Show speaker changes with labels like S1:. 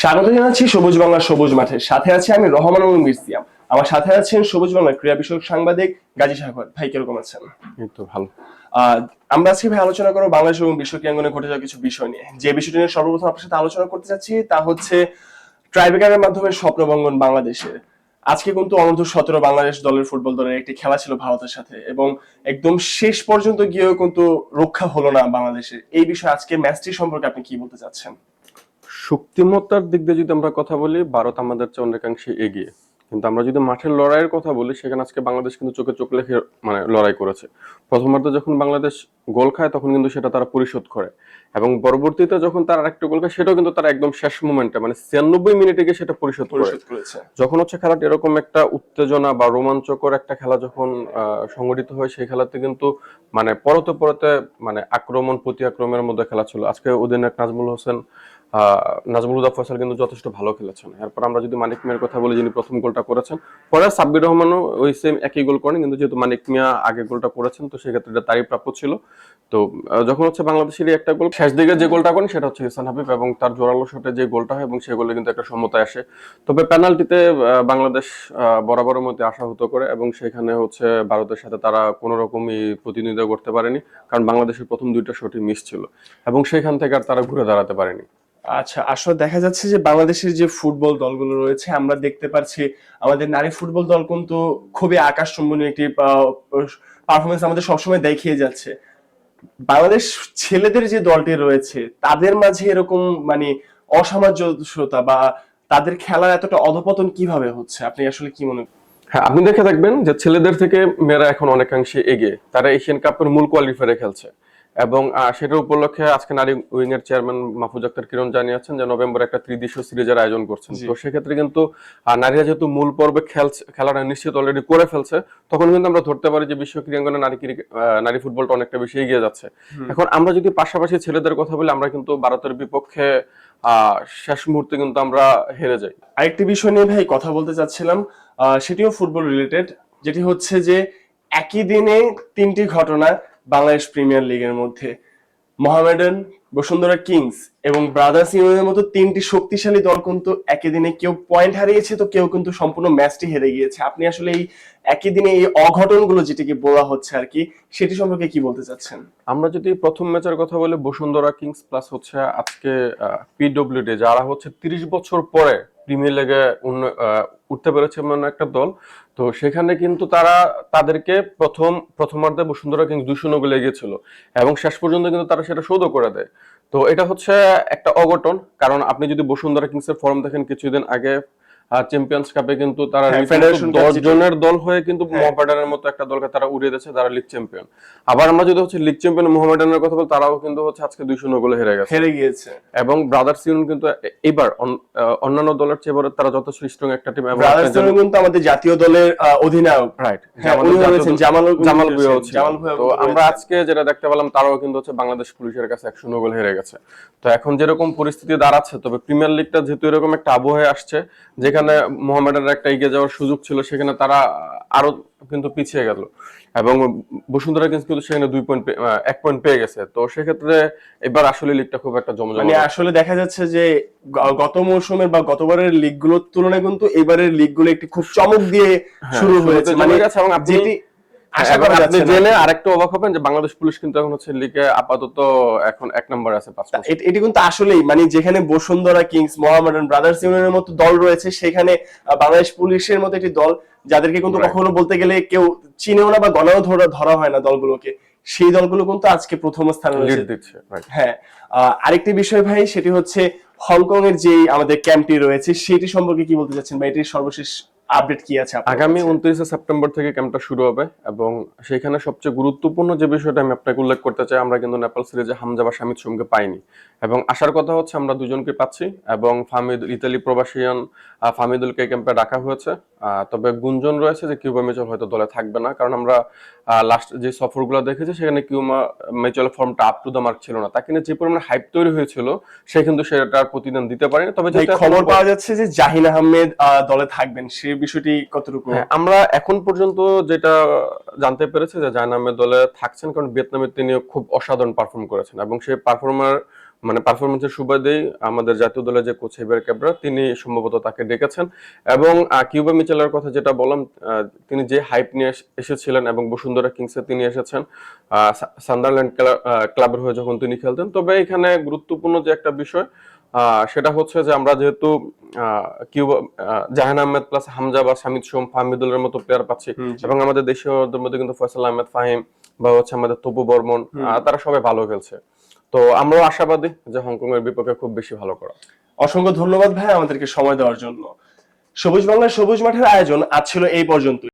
S1: স্বাগত জানাচ্ছি সবুজ বাংলা সবুজ মাঠে। সাথে আছে আমি রহমান মির্সিয়াম আমার সাথে আছেন সবুজ বাংলা ক্রীড়া বিষয়ক সাংবাদিক গাজী সাগর ভাই কীরকম আছেন?
S2: তো ভালো।
S1: আমরা আজকে ভাই আলোচনা করব বাংলাদেশ এবং বিশ্ব ক্রীড়াঙ্গনে ঘটে যাওয়া কিছু বিষয় নিয়ে। যে বিষয়টি নিয়ে সর্বপ্রথম আপনার সাথে আলোচনা করতে চাচ্ছি তা হচ্ছে ট্রাইবেকারের মাধ্যমে বাংলাদেশের। আজকে কিন্তু অনূর্ধ্ব সতেরো বাংলাদেশ দলের ফুটবল দলের একটি খেলা ছিল ভারতের সাথে এবং একদম শেষ পর্যন্ত গিয়েও কিন্তু রক্ষা হলো না বাংলাদেশের। এই বিষয়ে আজকে ম্যাচটি সম্পর্কে আপনি কি বলতে চাচ্ছেন?
S2: শক্তিমত্তার দিক দিয়ে যদি আমরা কথা বলি ভারত আমাদের চেয়ে অনেকাংশে এগিয়ে। কিন্তু আমরা যদি মাঠের লড়াইয়ের কথা বলি সেখানে আজকে বাংলাদেশ কিন্তু চোখে চোখ লেখে মানে লড়াই করেছে। প্রথমার্ধে যখন বাংলাদেশ গোল খায় তখন কিন্তু সেটা তারা পরিশোধ করে। এবং পরবর্তীতে যখন তারা আরেকটা গোল খায় সেটাও কিন্তু তারা একদম শেষ মোমেন্টে মানে ছিয়ানব্বই মিনিটে গিয়ে সেটা পরিশোধ করে।
S1: করেছে।
S2: যখন হচ্ছে খেলাটি এরকম একটা উত্তেজনা বা রোমাঞ্চকর একটা খেলা যখন আহ, সংগঠিত হয় সেই খেলাতে কিন্তু মানে পরতে পরতে মানে আক্রমণ প্রতি আক্রমণের মধ্যে খেলা ছিল। আজকে অধিনায়ক নাজমুল হোসেন নাজমুল হুদা ফয়সাল কিন্তু যথেষ্ট ভালো খেলেছেন। এরপর আমরা যদি মানিক মিয়ার কথা বলি, যিনি প্রথম গোলটা করেছেন পরে সাব্বির রহমানও ওই সেম একই গোল করেন, কিন্তু যেহেতু মানিক মিয়া আগে গোলটা করেছেন, তো সেক্ষেত্রে এটা তারই প্রাপ্য ছিল। তো যখন হচ্ছে বাংলাদেশেরই একটা গোল, শেষ দিকে যে গোলটা করেন, সেটা হচ্ছে ইহসান হাবিব এবং তার জোরালো শটে যে গোলটা হয় এবং সেই গোলে কিন্তু একটা সমতায় আসে। তবে পেনাল্টিতে বাংলাদেশ বরাবরের মধ্যে আশাহত করে এবং সেখানে হচ্ছে ভারতের সাথে তারা কোনো রকমই প্রতিনিধিত্ব করতে পারেনি, কারণ বাংলাদেশের প্রথম দুইটা শটই মিস ছিল এবং সেখান থেকে আর তারা ঘুরে দাঁড়াতে পারেনি।
S1: আচ্ছা আসলে দেখা যাচ্ছে যে বাংলাদেশের যে ফুটবল দলগুলো রয়েছে, আমরা দেখতে পাচ্ছি আমাদের নারী ফুটবল দল কিন্তু খুবই আকাশচুম্বনী একটি পারফরমেন্স আমাদের সবসময় দেখিয়ে যাচ্ছে। বাংলাদেশ ছেলেদের যে দলটি রয়েছে, তাদের মাঝে এরকম মানে অসামঞ্জস্যতা বা তাদের খেলার এতটা অধপতন কীভাবে হচ্ছে? আপনি আসলে কি মনে
S2: হ্যাঁ আপনি দেখে থাকবেন যে ছেলেদের থেকে মেয়েরা এখন অনেকাংশে এগিয়ে। তারা এশিয়ান কাপের মূল কোয়ালিফায়ারে খেলছে। এবং সেটার উপলক্ষে আজকে নারী উইং এর চেয়ারম্যান মাহফুজ আক্তার কিরণ জানিয়েছেন যে নভেম্বর একটা ত্রিদেশীয় সিরিজের আয়োজন করছেন। তো সেক্ষেত্রে কিন্তু নারীরা যেহেতু মূল পর্বে খেলাটা নিশ্চিত অলরেডি করে ফেলছে তখন কিন্তু আমরা ধরতে পারি যে বিশ্ব ক্রীড়াঙ্গনে নারী ক্রিকেট নারী ফুটবলটা অনেকটা বেশি এগিয়ে যাচ্ছে। এখন আমরা যদি পাশাপাশি ছেলেদের কথা বলি আমরা কিন্তু ভারতের বিপক্ষে আহ শেষ মুহূর্তে কিন্তু আমরা হেরে যাই।
S1: আরেকটি বিষয় নিয়ে ভাই কথা বলতে চাচ্ছিলাম আহ, সেটিও ফুটবল রিলেটেড যেটি হচ্ছে যে একই দিনে তিনটি ঘটনা বাংলাদেশ প্রিমিয়ার লিগের মধ্যে। মোহামেডান, বসুন্ধরা কিংস এবং ব্রাদার্স ইউনিয়নের মতো তিনটি শক্তিশালী দল কিন্তু একই দিনে কেউ পয়েন্ট হারিয়েছে, তো কেউ কিন্তু সম্পূর্ণ ম্যাচটি হেরে গিয়েছে। আপনি আসলে এই একই দিনে এই অঘটনগুলো যেটিকে বলা হচ্ছে আর কি, সেটি সম্পর্কে কি বলতে চাচ্ছেন?
S2: আমরা যদি প্রথম ম্যাচের কথা বলি, বসুন্ধরা কিংস প্লাস হচ্ছে আজকে পিডব্লিউডি যারা হচ্ছে তিরিশ বছর পরে প্রিমিয়ার লিগে উঠতে পেরেছে এমন একটা দল। তো সেখানে কিন্তু তারা তাদেরকে প্রথম প্রথমার্ধে বসুন্ধরা কিন্তু দুই শূন্য গোলে এগিয়েছিল এবং শেষ পর্যন্ত কিন্তু তারা সেটা শোধও করে দেয়। তো এটা হচ্ছে একটা অঘটন, কারণ আপনি যদি বসুন্ধরা কিংসের ফর্ম দেখেন, কিছুদিন আগে চ্যাম্পিয়ন্স কাপে কিন্তু তারা
S1: হ্যাঁ,
S2: দশ জনের দল হয়ে কিন্তু
S1: হ্যাঁ।
S2: মোহামেডানের মতো একটা দলকে তারা উড়িয়ে দিয়েছে তারা লিগ চ্যাম্পিয়ন আবার আমরা যদি হচ্ছে লিগ চ্যাম্পিয়ন মোহামেডানের কথা বলি তারাও কিন্তু হচ্ছে আজকে দুই শূন্য গোলে হেরে গেছে।
S1: হেরে গিয়েছে।
S2: এবং ব্রাদার্স ইউনিয়ন কিন্তু এবার অন্যান্য দলের চেয়ে এবারে তারা যথেষ্ট স্ট্রং একটা টিম
S1: ব্রাদার্স ইউনিয়ন কিন্তু আমাদের জাতীয় দলের অধিনায়ক।
S2: রাইট
S1: হ্যাঁ, জামাল
S2: জামাল
S1: ভুঁইয়া
S2: তো আমরা আজকে যেটা দেখতে পেলাম তারাও কিন্তু হচ্ছে বাংলাদেশ পুলিশের কাছে এক শূন্য গোল হেরে গেছে। তো এখন যেরকম পরিস্থিতি দাঁড়াচ্ছে তবে প্রিমিয়ার লিগটা যেহেতু এরকম একটা আবহাওয়া আসছে যেখানে মোহামেডানের একটা এগিয়ে যাওয়ার সুযোগ ছিল সেখানে তারা আরও কিন্তু পিছিয়ে গেল। এবং বসুন্ধরা কিন্তু সেখানে দুই পয়েন্ট এক পয়েন্ট পেয়ে গেছে। তো সেক্ষেত্রে এবার আসলে লিগটা খুব একটা
S1: মানে
S2: জমজমাট
S1: আসলে দেখা যাচ্ছে যে গত মৌসুমের বা গতবারের লিগগুলোর তুলনায় কিন্তু এবারের লিগগুলো একটি খুব চমক দিয়ে শুরু হয়েছে। মানে
S2: এবং আপনি-
S1: যেটি
S2: হ্যাঁ,
S1: করা
S2: এবার
S1: যাচ্ছে
S2: আপনি জেনে আরেকটু অবাক হবেন যে বাংলাদেশ পুলিশ কিন্তু এখন হচ্ছে লিগে আপাতত এখন এক নম্বর আছে পাঁচ পয়েন্ট।
S1: এট- এটি কিন্তু আসলেই মানে যেখানে বসুন্ধরা কিংস মোহামেডান ব্রাদার্স ইউনিয়নের মতো দল রয়েছে সেখানে বাংলাদেশ পুলিশের মতো একটি দল যাদেরকে কিন্তু কখনো বলতে গেলে কেউ চিনেও না বা গণাও ধরা ধরা হয় না দলগুলোকে। সেই দলগুলো কিন্তু আজকে প্রথম স্থানে রয়েছে. হ্যাঁ আরেকটি বিষয় ভাই সেটি হচ্ছে হংকং এর যে আমাদের ক্যাম্পটি রয়েছে সেটি সম্পর্কে কি বলতে চাচ্ছেন বা এটির সর্বশেষ আপডেট কি আছে
S2: আগামী উনত্রিশে সেপ্টেম্বর থেকে ক্যাম্পটা শুরু হবে এবং সেখানে সবচেয়ে গুরুত্বপূর্ণ যে বিষয়টা আমি আপনাকে উল্লেখ করতে চাই আমরা কিন্তু নেপাল সিরিজে হামজা বা শামিদ সোমকে পাইনি। এবং আসার কথা হচ্ছে আমরা দুজনকে পাচ্ছি এবং ফামিদ ইতালি প্রবাসীয়ান ফামিদুলকে ক্যাম্পে ডাকা হয়েছে। তবে গুঞ্জন রয়েছে যে কিউবা মিচল হয়তো দলে থাকবে না কারণ আমরা লাস্ট যে সফরগুলো দেখেছি সেখানে কিউমা মিচলের ফর্মটা আপ টু দ্য মার্ক ছিল না। তাকে নিয়ে যে পরিমাণে হাইপ তৈরি হয়েছিল সে কিন্তু সেটার প্রতিদান দিতে পারেনি। তবে
S1: খবর পাওয়া যাচ্ছে যে জাহিন আহমেদ আহ, দলে থাকবেন। সেই বিষয়টি কতটুকু?
S2: হ্যাঁ, আমরা এখন পর্যন্ত যেটা জানতে পেরেছি যে জায়নামের দলে থাকছেন কারণ ভিয়েতনামে তিনি খুব অসাধারণ পারফর্ম করেছেন এবং সেই পারফর্মার মানে পারফরমেন্সের সুবাদেই আমাদের জাতীয় দলের যে কোচ হেবার ক্যাবরা তিনি সম্ভবত তাকে ডেকেছেন এবং কিউবা মিচেলের কথা যেটা বললাম তিনি যে হাইপ নিয়ে এসেছিলেন এবং বসুন্ধরা কিংসে তিনি এসেছেন আহ, সা- সান্ডারল্যান্ড ক্লাবের হয়ে যখন তিনি খেলতেন তবে এখানে গুরুত্বপূর্ণ যে একটা বিষয় সেটা হচ্ছে যে আমরা যেহেতু কিউবা জাহান আহমেদ প্লাস হামজা বা সামিদ সোম ফাহমিদুলের মতো প্লেয়ার পাচ্ছি। এবং আমাদের দেশীয়দের মধ্যে কিন্তু ফয়সাল আহমেদ ফাহিম বা হচ্ছে আমাদের তপু বর্মন তারা সবাই ভালো খেলছে। তো আমরাও আশাবাদী যে হংকং এর বিপক্ষে খুব বেশি ভালো করা।
S1: অসংখ্য ধন্যবাদ ভাই আমাদেরকে সময় দেওয়ার জন্য। সবুজ বাংলার সবুজ মাঠের আয়োজন আজ ছিল এই পর্যন্তই।